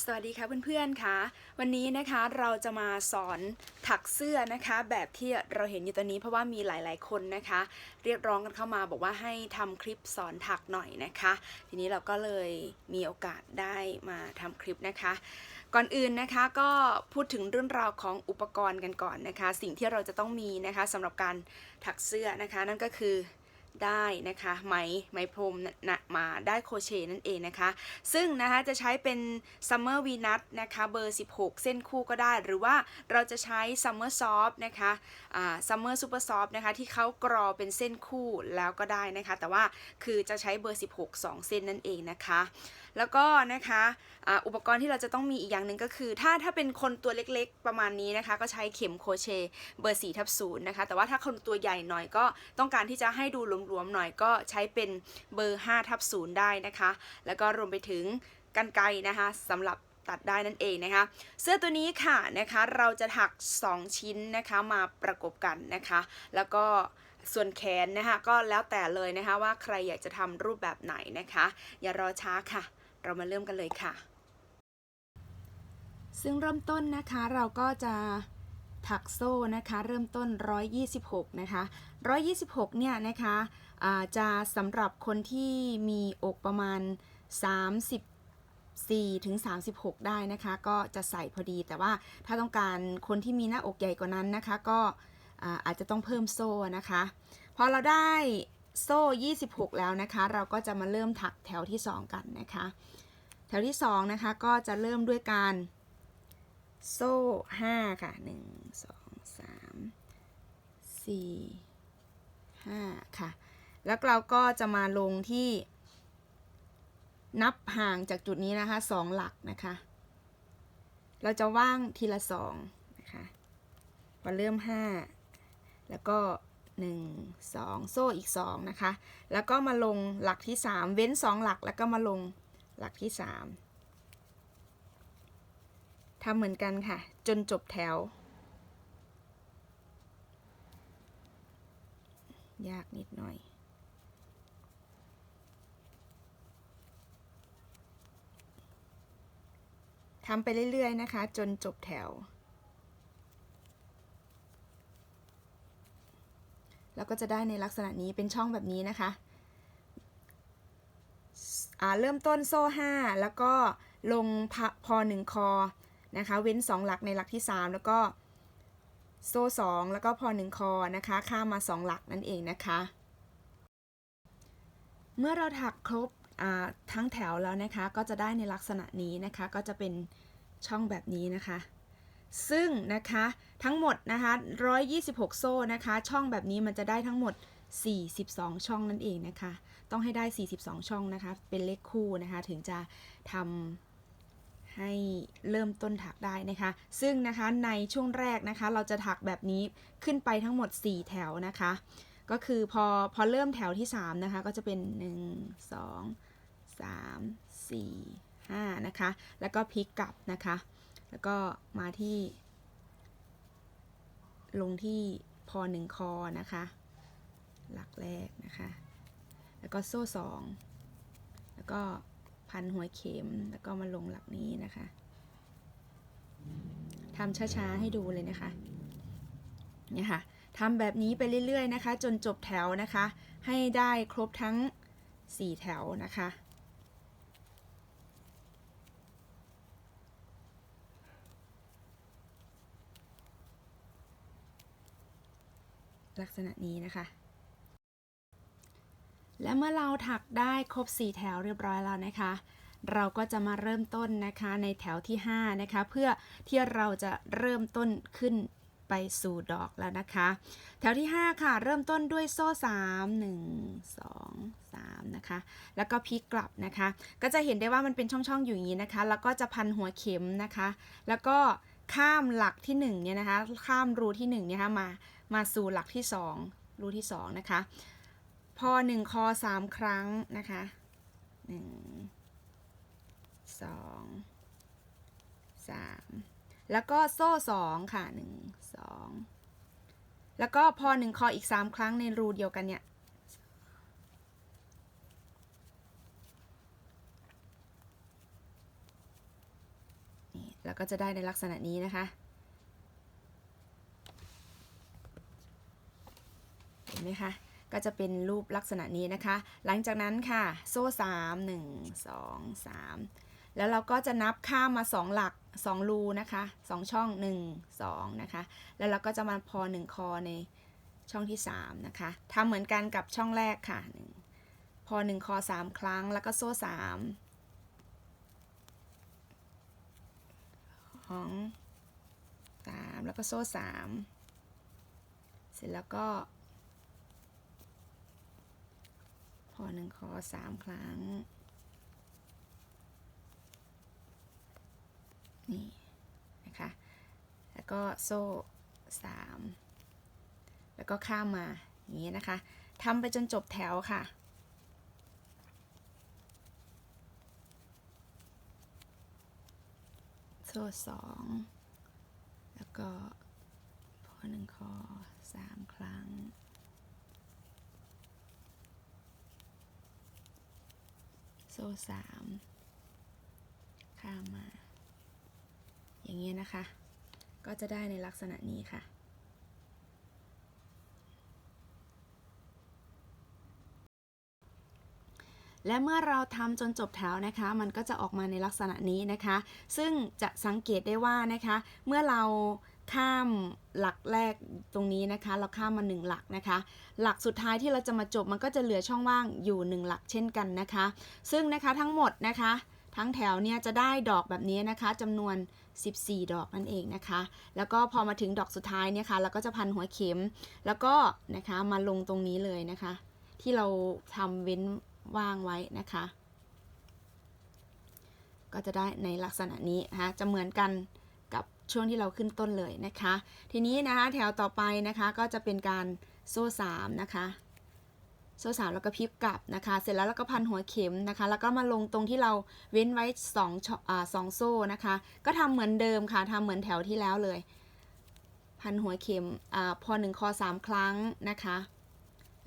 สวัสดีค่ะเพื่อนๆค่ะวันนี้นะคะเราจะมาสอนถักเสื้อนะคะ แบบที่เราเห็นอยู่ตอนนี้เพราะว่ามีหลายๆคนนะคะ เรียกร้องกันเข้ามาบอกว่าให้ทำคลิปสอนถักหน่อยนะคะ ทีนี้เราก็เลยมีโอกาสได้มาทำคลิปนะคะ ก่อนอื่นนะคะก็พูดถึงเรื่องราวของอุปกรณ์กันก่อนนะคะ สิ่งที่เราจะต้องมีนะคะสำหรับการถักเสื้อนะคะ นั่นก็คือ ได้นะคะไหมไหมพรมนะมาได้โคเชต์นั่นเองนะคะ ซึ่งนะคะจะใช้เป็นซัมเมอร์วีนัทนะคะเบอร์ 16 เส้นคู่ก็ได้ หรือว่าเราจะใช้ซัมเมอร์ซอฟนะคะซัมเมอร์ซูเปอร์ซอฟนะคะที่เขากรอเป็นเส้นคู่แล้วก็ได้นะคะ แต่ว่าคือจะใช้เบอร์ 16 2 เส้นนั่นเองนะคะ แล้วก็นะคะอุปกรณ์ที่เราจะต้องมีอีกอย่างหนึ่งก็คือ ถ้าถ้าเป็นคนตัวเล็กๆ ประมาณนี้นะคะ ก็ใช้เข็มโคเชเบอร์4ทับ0นย์นะคะ แต่ว่าถ้าคนตัวใหญ่หน่อยก็ต้องการที่จะให้ดูหลวมๆหน่อยก็ใช้เป็นเบอร์5ทับ0ได้นะคะ แล้วก็รวมไปถึงกันไกนะคะสำหรับตัดได้นั่นเองนะคะ เสื้อตัวนี้ค่ะนะคะ เราจะถัก 2 ชิ้นนะคะมาประกบกันนะคะ แล้วก็ส่วนแขนนะคะก็แล้วแต่เลยนะคะว่าใครอยากจะทำรูปแบบไหนนะคะ อย่ารอช้าค่ะ เรามาเริ่มกันเลยค่ะ ซึ่งเริ่มต้นนะคะเราก็จะถักโซ่นะคะเริ่มต้น 126 นะคะ 126 เนี่ยนะคะจะสำหรับคนที่มีอกประมาณ 34ถึง36 ได้นะคะ ก็จะใส่พอดีแต่ว่าถ้าต้องการคนที่มีหน้าอกใหญ่กว่านั้นนะคะ ก็อ่าอาจจะต้องเพิ่มโซ่นะคะ พอเราได้ โซ่ 26 แล้วนะคะ เราก็จะมาเริ่มถักแถวที่ 2 กันนะคะ แถวที่ 2 นะคะ ก็จะเริ่มด้วยการโซ่ 5 ค่ะ 1 2 3 4 5 ค่ะ แล้วเราก็จะมาลงที่ นับห่างจากจุดนี้นะคะ 2 หลักนะคะ เราจะว่างทีละ2นะคะพอเริ่ม 5 แล้วก็ 1 2 โซ่อีก 2 นะคะ แล้วก็มาลงหลักที่ 3 เว้น 2 หลักแล้วก็มาลงหลักที่ 3ทำเหมือนกันค่ะ จนจบแถว ยากนิดหน่อย ทำไปเรื่อย ๆ นะคะ จนจบแถว แล้วก็จะได้ในลักษณะนี้เป็นช่องแบบนี้นะคะเริ่มต้นโซ่ 5 แล้วก็ลงพอหนึ่งคอนะคะ เว้น 2 หลักในหลักที่ 3 แล้วก็โซ่ 2 แล้วก็พอหนึ่งคอนะคะ ข้ามมา 2 หลักนั่นเองนะคะ เมื่อเราถักครบทั้งแถวแล้วนะคะ ก็จะได้ในลักษณะนี้นะคะ ก็จะเป็นช่องแบบนี้นะคะ ซึ่งนะคะทั้งหมดนะคะ126 โซ่นะคะ ช่องแบบนี้มันจะได้ทั้งหมด 42 ช่องนั่นเองนะคะ ต้องให้ได้ 42 ช่องนะคะ เป็นเลขคู่นะคะ ถึงจะทำให้เริ่มต้นถักได้นะคะ ซึ่งนะคะในช่วงแรกนะคะ เราจะถักแบบนี้ขึ้นไปทั้งหมด 4 แถวนะคะ ก็คือพอพอเริ่มแถวที่ 3 นะคะ ก็จะเป็น 1 2 3 4 5 นะคะ แล้วก็พลิกกลับนะคะ แล้วก็มาที่ ลงที่พอหนึ่งคอนะคะ หลักแรกนะคะ แล้วก็โซ่สองแล้วก็พันหัวเข็มแล้วก็มาลงหลักนี้นะคะทำช้าๆให้ดูเลยนะคะเนี่ยค่ะทำแบบนี้ไปเรื่อยๆนะคะ จนจบแถวนะคะ ให้ได้ครบทั้ง 4 แถวนะคะ ลักษณะนี้นะคะ และเมื่อเราถักได้ครบ 4 แถวเรียบร้อยแล้วนะคะ เราก็จะมาเริ่มต้นนะคะในแถวที่ 5 นะคะ เพื่อที่เราจะเริ่มต้นขึ้นไปสู่ดอกแล้วนะคะ แถวที่ 5 ค่ะเริ่มต้นด้วยโซ่ 3 1 2 3 นะคะ แล้วก็พลิกกลับนะคะ ก็จะเห็นได้ว่ามันเป็นช่องๆอยู่อย่างนี้นะคะ แล้วก็จะพันหัวเข็มนะคะ แล้วก็ข้ามหลักที่1เนี่ยนะคะ ข้ามรูที่1เนี่ยนะคะมา มาสู่หลักที่ 2 รูที่ 2 นะคะ พอ 1 คอ 3 ครั้งนะคะ 1 2 3 แล้วก็โซ่ 2 ค่ะ 1 2 แล้วก็พอ 1 คออีก 3 ครั้งในรูเดียวกันเนี่ยแล้วก็จะได้ในลักษณะนี้นะคะ เห็นไหมคะ ก็จะเป็นรูปลักษณะนี้นะคะ หลังจากนั้นค่ะ โซ่3 1 2 3แล้วเราก็จะนับข้ามมา 2 หลัก 2 รูนะคะ2ช่อง 1 2 นะคะ แล้วเราก็จะมาพอ 1 คอในช่องที่ 3 นะคะทำเหมือนกันกับช่องแรกค่ะ 1 พอ 1 คอ 3 ครั้งแล้วก็โซ่3ของสามแล้วก็โซ่สามเสร็จแล้วก็ พ อหนึ่งคอสามครั้ง นี่นะคะ แล้วก็โซ่สามแล้วก็ข้ามมา อย่างนี้นะคะทำไปจนจบแถวค่ะโซ่สองแล้วก็พอหนึ่งคอสามครั้ง โซ่สามข้ามมา อย่างนี้ยนะคะ ก็จะได้ในลักษณะนี้ค่ะ และเมื่อเราทำจนจบแถวนะคะ มันก็จะออกมาในลักษณะนี้นะคะ ซึ่งจะสังเกตได้ว่านะคะ เมื่อเรา ข้ามหลักแรกตรงนี้นะคะ เราข้ามมา 1 หลักนะคะ หลักสุดท้ายที่เราจะมาจบมันก็จะเหลือช่องว่างอยู่ 1 หลักเช่นกันนะคะ ซึ่งนะคะทั้งหมดนะคะ ทั้งแถวเนี่ยจะได้ดอกแบบนี้นะคะจำนวน 14 ดอกนั่นเองนะคะ แล้วก็พอมาถึงดอกสุดท้ายเนี่ยค่ะเราก็จะพันหัวเข็ม แล้วก็นะคะมาลงตรงนี้เลยนะคะ ที่เราทำเว้นว่างไว้นะคะ ก็จะได้ในลักษณะนี้นะคะจะเหมือนกัน ช่วงที่เราขึ้นต้นเลยนะคะ ทีนี้นะคะแถวต่อไปนะคะก็จะเป็นการโซ่3นะคะโซ่สามแล้วก็พลิกกลับนะคะ เสร็จแล้วเราก็พันหัวเข็มนะคะ แล้วก็มาลงตรงที่เราเว้นไว้2องอ่าสองโซ่นะคะ ก็ทำเหมือนเดิมค่ะทำเหมือนแถวที่แล้วเลย พันหัวเข็มอ่าพอหนึ่งคอสามครั้งนะคะ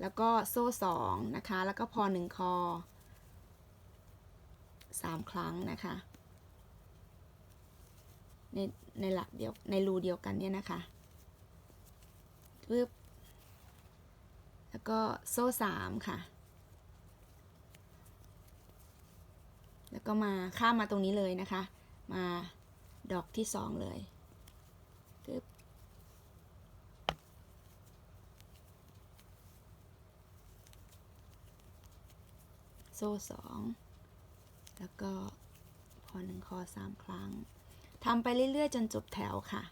แล้วก็โซ่สองนะคะ แล้วก็พอหนึ่งคอสามครั้งนะคะ ในในหลักเดียวในรูเดียวกันเนี่ยนะคะปึ๊บแล้วก็โซ่สามค่ะ แล้วก็มาข้ามมาตรงนี้เลยนะคะ มาดอกที่สองเลยปึ๊บโซ่สองแล้วก็พอหนึ่งคอสามครั้ง ทำไปเรื่อยๆ จนจบแถวค่ะ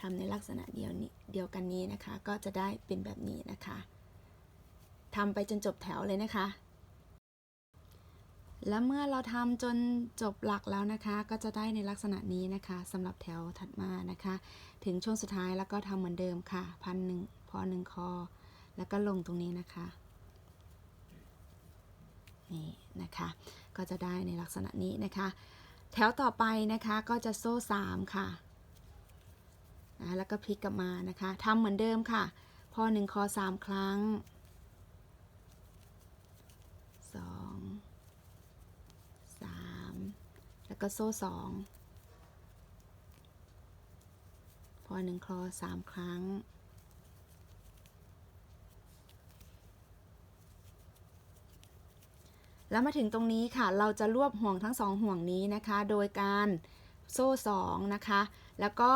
ทำในลักษณะเดียวนี้เดียวกันนี้นะคะ ก็จะได้เป็นแบบนี้นะคะทำไปจนจบแถวเลยนะคะ และเมื่อเราทำจนจบหลักแล้วนะคะ ก็จะได้ในลักษณะนี้นะคะสำหรับแถวถัดมานะคะ ถึงช่วงสุดท้ายแล้วก็ทำเหมือนเดิมค่ะพันหนึ่งพอหนึ่งคอ แล้วก็ลงตรงนี้นะคะนี่นะคะ ก็จะได้ในลักษณะนี้นะคะ แถวต่อไปนะคะก็จะโซ่3ค่ะนะแล้วก็พลิกกลับมานะคะทำเหมือนเดิมค่ะ พอ1คอ3ครั้ง2 3แล้วก็โซ่2พอ1คอ3ครั้ง แล้วมาถึงตรงนี้ค่ะ เราจะรวบห่วงทั้งสองห่วงนี้นะคะ โดยการโซ่สองนะคะ แล้วก็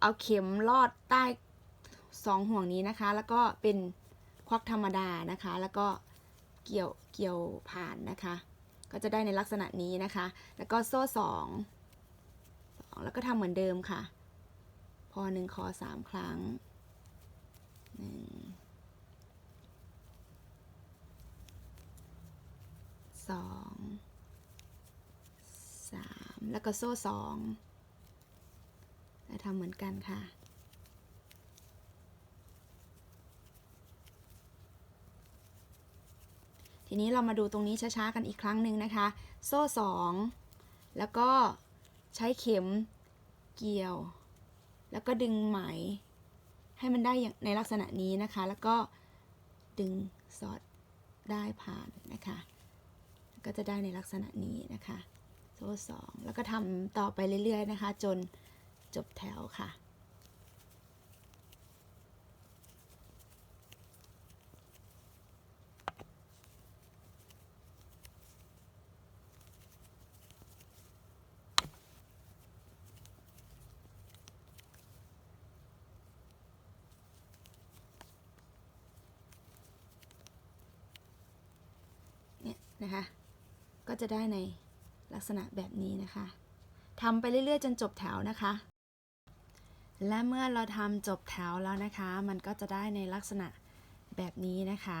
เอาเข็มลอดใต้สองห่วงนี้นะคะ แล้วก็เป็นควักธรรมดานะคะ แล้วก็เกี่ยวเกี่ยวผ่านนะคะ ก็จะได้ในลักษณะนี้นะคะ แล้วก็โซ่สองสองแล้วก็ทำเหมือนเดิมค่ะ พอหนึ่งคอสามครั้งหนึ่ง สองสามแล้วก็โซ่สองแล้วทำเหมือนกันค่ะ ทีนี้เรามาดูตรงนี้ช้าๆกันอีกครั้งหนึ่งนะคะ โซ่สองแล้วก็ใช้เข็มเกี่ยว แล้วก็ดึงไหม ให้มันได้อย่างในลักษณะนี้นะคะ แล้วก็ดึงสอดได้ผ่านนะคะ ก็จะได้ในลักษณะนี้นะคะโซ่สองแล้วก็ทำต่อไปเรื่อย ๆ นะคะ จนจบแถวค่ะ เนี่ยนะคะ จะได้ในลักษณะแบบนี้นะคะทำไปเรื่อยๆ จนจบแถวนะคะ และเมื่อเราทำจบแถวแล้วนะคะ มันก็จะได้ในลักษณะแบบนี้นะคะ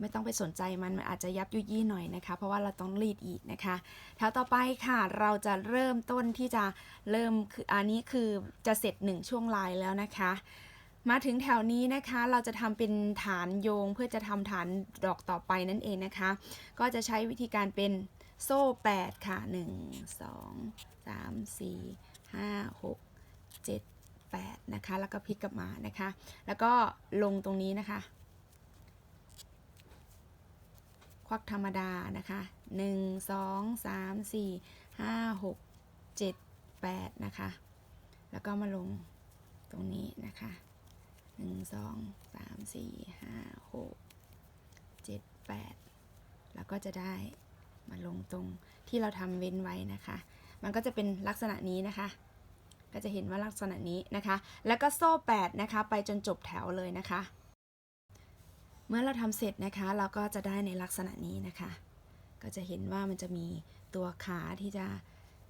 ไม่ต้องไปสนใจมันมันอาจจะยับยุยี่หน่อยนะคะ เพราะว่าเราต้องรีดอีกนะคะแถวต่อไปค่ะเราจะเริ่มต้นที่จะเริ่มคืออันนี้คือจะเสร็จหนึ่งช่วงลายแล้วนะคะ มาถึงแถวนี้นะคะเราจะทำเป็นฐานโยงเพื่อจะทำฐานดอกต่อไปนั่นเองนะคะ ก็จะใช้วิธีการเป็นโซ่ 8 ค่ะ 1 2 3 4 5 6 7 8 นะคะ แล้วก็พลิกกลับมานะคะ แล้วก็ลงตรงนี้นะคะ ควักธรรมดานะคะ 1 2 3 4 5 6 7 8 นะคะ แล้วก็มาลงตรงนี้นะคะ หนึ่งสองสามสี่ห้าหกเจ็ดแปดแล้วก็จะได้มาลงตรงที่เราทำเว้นไว้นะคะ มันก็จะเป็นลักษณะนี้นะคะ ก็จะเห็นว่าลักษณะนี้นะคะ แล้วก็โซ่8นะคะไปจนจบแถวเลยนะคะ เมื่อเราทำเสร็จนะคะ เราก็จะได้ในลักษณะนี้นะคะ ก็จะเห็นว่ามันจะมีตัวขาที่จะ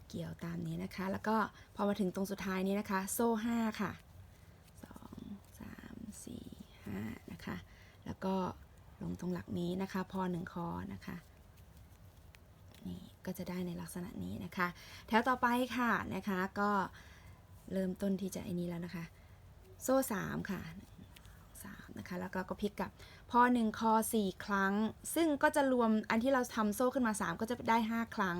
เกี่ยวตามนี้นะคะ แล้วก็พอมาถึงตรงสุดท้ายนี้นะคะ โซ่ 5 ค่ะ 5นะคะ แล้วก็ลงตรงหลักนี้นะคะพอ1คอนะคะนี่ก็จะได้ในลักษณะนี้นะคะ แถวต่อไปค่ะนะคะก็เริ่มต้นที่จะไอ้นี้แล้วนะคะ โซ่3ค่ะ3นะคะแล้วก็ก็พลิกกับพอ1คอ4 ครั้ง ซึ่งก็จะรวมอันที่เราทำโซ่ขึ้นมา 3 ก็จะได้ 5 ครั้ง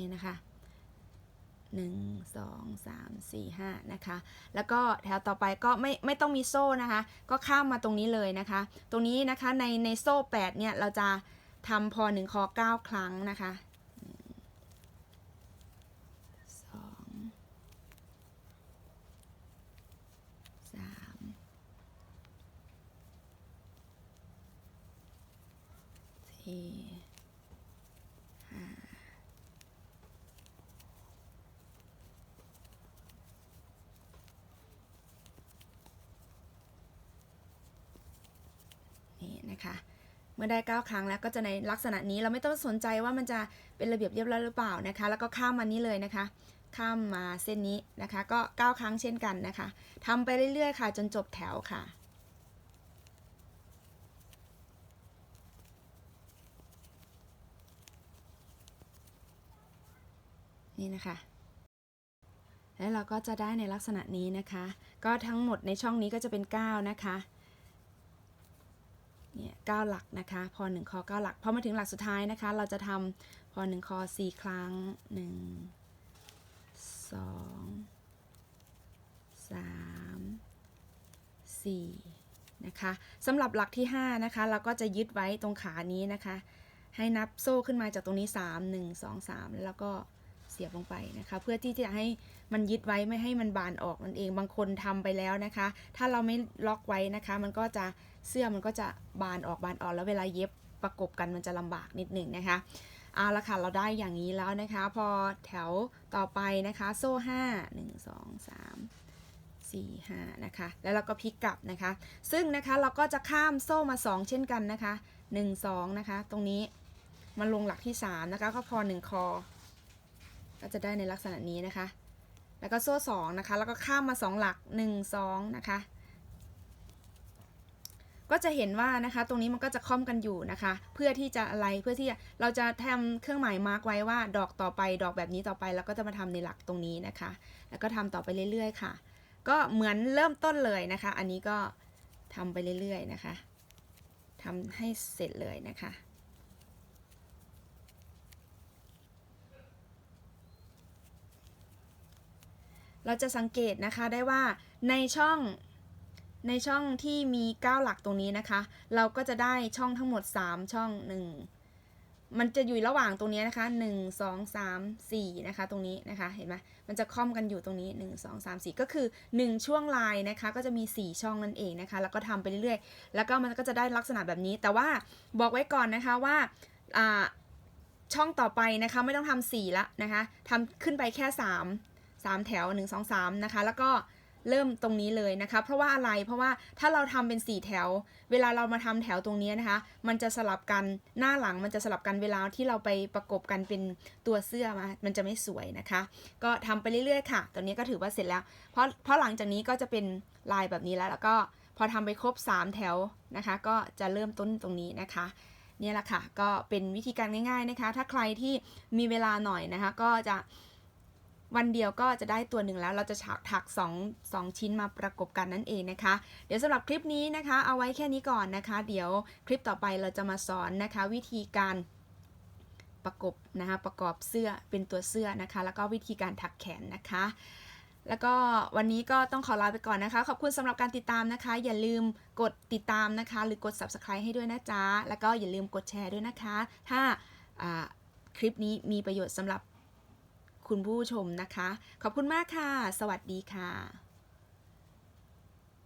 นี่นะคะ หนึ่งสองสามสี่ห้านะคะ แล้วก็แถวต่อไปก็ไม่ไม่ต้องมีโซ่นะคะ ก็ข้ามมาตรงนี้เลยนะคะ ตรงนี้นะคะในในโซ่8เนี่ยเราจะทำพอหนึ่งคอ9 ครั้งนะคะหนึ่งสองสามสี่ห้า นะคะ เมื่อได้ 9 ครั้งแล้วก็จะในลักษณะนี้เราไม่ต้องสนใจว่ามันจะเป็นระเบียบเรียบร้อยหรือเปล่านะคะ แล้วก็ข้ามมานี้เลยนะคะ ข้ามมาเส้นนี้นะคะ ก็ 9 ครั้งเช่นกันนะคะทำไปเรื่อยๆ ค่ะ จนจบแถวค่ะนี่นะคะ แล้วเราก็จะได้ในลักษณะนี้นะคะ ก็ทั้งหมดในช่องนี้ก็จะเป็น 9 นะคะ เนี่ยเก้าหลักนะคะพอหนึ่งคอเก้าหลักพอมาถึงหลักสุดท้ายนะคะ เราจะทำพอหนึ่งคอสี่ครั้งหนึ่งสองสามสี่นะคะสำหรับหลักที่ห้านะคะ เราก็จะยึดไว้ตรงขานี้นะคะ ให้นับโซ่ขึ้นมาจากตรงนี้สามหนึ่งสองสามแล้วก็ สียบลงไปนะคะ เพื่อที่จะให้มันยึดไว้ไม่ให้มันบานออกนั่นเองบางคนทำไปแล้วนะคะ ถ้าเราไม่ล็อกไว้นะคะ มันก็จะเสื้อมันก็จะบานออกบานออกแล้วเวลาเย็บประกบกันมันจะลำบากนิดหนึ่งนะคะเอาละค่ะเราได้อย่างนี้แล้วนะคะ พอแถวต่อไปนะคะ โซ่5 1 2 3 4 5นะคะ แล้วเราก็พลิกกลับนะคะ ซึ่งนะคะเราก็จะข้ามโซ่มา2เช่นกันนะคะ1 2นะคะ ตรงนี้มาลงหลักที่3นะคะ ก็พอ1คอ ก็จะได้ในลักษณะนี้นะคะ แล้วก็โซ่2นะคะ แล้วก็ข้ามมา2หลัก1 2นะคะ ก็จะเห็นว่านะคะ ตรงนี้มันก็จะค่อมกันอยู่นะคะ เพื่อที่จะอะไรเพื่อที่เราจะทำเครื่องหมายมาร์กไว้ว่า ดอกต่อไป ดอกแบบนี้ต่อไป แล้วก็จะมาทำในหลักตรงนี้นะคะ แล้วก็ทำต่อไปเรื่อยๆ ค่ะ ก็เหมือนเริ่มต้นเลยนะคะ อันนี้ก็ทำไปเรื่อยๆ นะคะทำให้เสร็จเลยนะคะ เราจะสังเกตนะคะได้ว่าในช่องในช่องที่มี 9 หลักตรงนี้นะคะ เราก็จะได้ช่องทั้งหมด 3 ช่อง 1 มันจะอยู่ระหว่างตรงนี้นะคะ 1 2 3 4 นะคะ ตรงนี้นะคะ เห็นไหมมันจะค่อมกันอยู่ตรงนี้ 1 2 3 4 ก็คือ 1 ช่วงลายนะคะ ก็จะมี 4 ช่องนั่นเองนะคะ แล้วก็ทำไปเรื่อยๆ แล้วก็มันก็จะได้ลักษณะแบบนี้ แต่ว่าบอกไว้ก่อนนะคะว่าช่องต่อไปนะคะ ไม่ต้องทำสี่ละนะคะทำขึ้นไปแค่ 3 3 แถว 1 2 3 นะคะ แล้วก็เริ่มตรงนี้เลยนะคะ เพราะว่าอะไรเพราะว่าถ้าเราทำเป็น 4 แถว เวลาเรามาทำแถวตรงนี้นะคะ มันจะสลับกันหน้าหลังมันจะสลับกันเวลาที่เราไปประกบกันเป็นตัวเสื้อมามันจะไม่สวยนะคะ ก็ทำไปเรื่อยๆค่ะ ตอนนี้ก็ถือว่าเสร็จแล้ว เพราะเพราะหลังจากนี้ก็จะเป็นลายแบบนี้แล้ว แล้วก็พอทำไปครบ 3 แถวนะคะ ก็จะเริ่มต้นตรงนี้นะคะเนี่ยแหละค่ะ ก็เป็นวิธีการง่าย ๆนะคะ ถ้าใครที่มีเวลาหน่อยนะคะ ก็จะ วันเดียวก็จะได้ตัวหนึ่งแล้ว เราจะถัก2 2ชิ้นมาประกบกันนั่นเองนะคะ เดี๋ยวสำหรับคลิปนี้นะคะ เอาไว้แค่นี้ก่อนนะคะ เดี๋ยวคลิปต่อไปเราจะมาสอนนะคะ วิธีการประกบนะคะประกอบเสื้อเป็นตัวเสื้อนะคะ แล้วก็วิธีการถักแขนนะคะ แล้วก็วันนี้ก็ต้องขอลาไปก่อนนะคะ ขอบคุณสำหรับการติดตามนะคะ อย่าลืมกดติดตามนะคะ หรือกด subscribe ให้ด้วยนะจ๊ะแล้วก็อย่าลืมกดแชร์ด้วยนะคะ ถ้าอ่าคลิปนี้มีประโยชน์สำหรับ คุณผู้ชมนะคะ ขอบคุณมากค่ะ สวัสดีค่ะ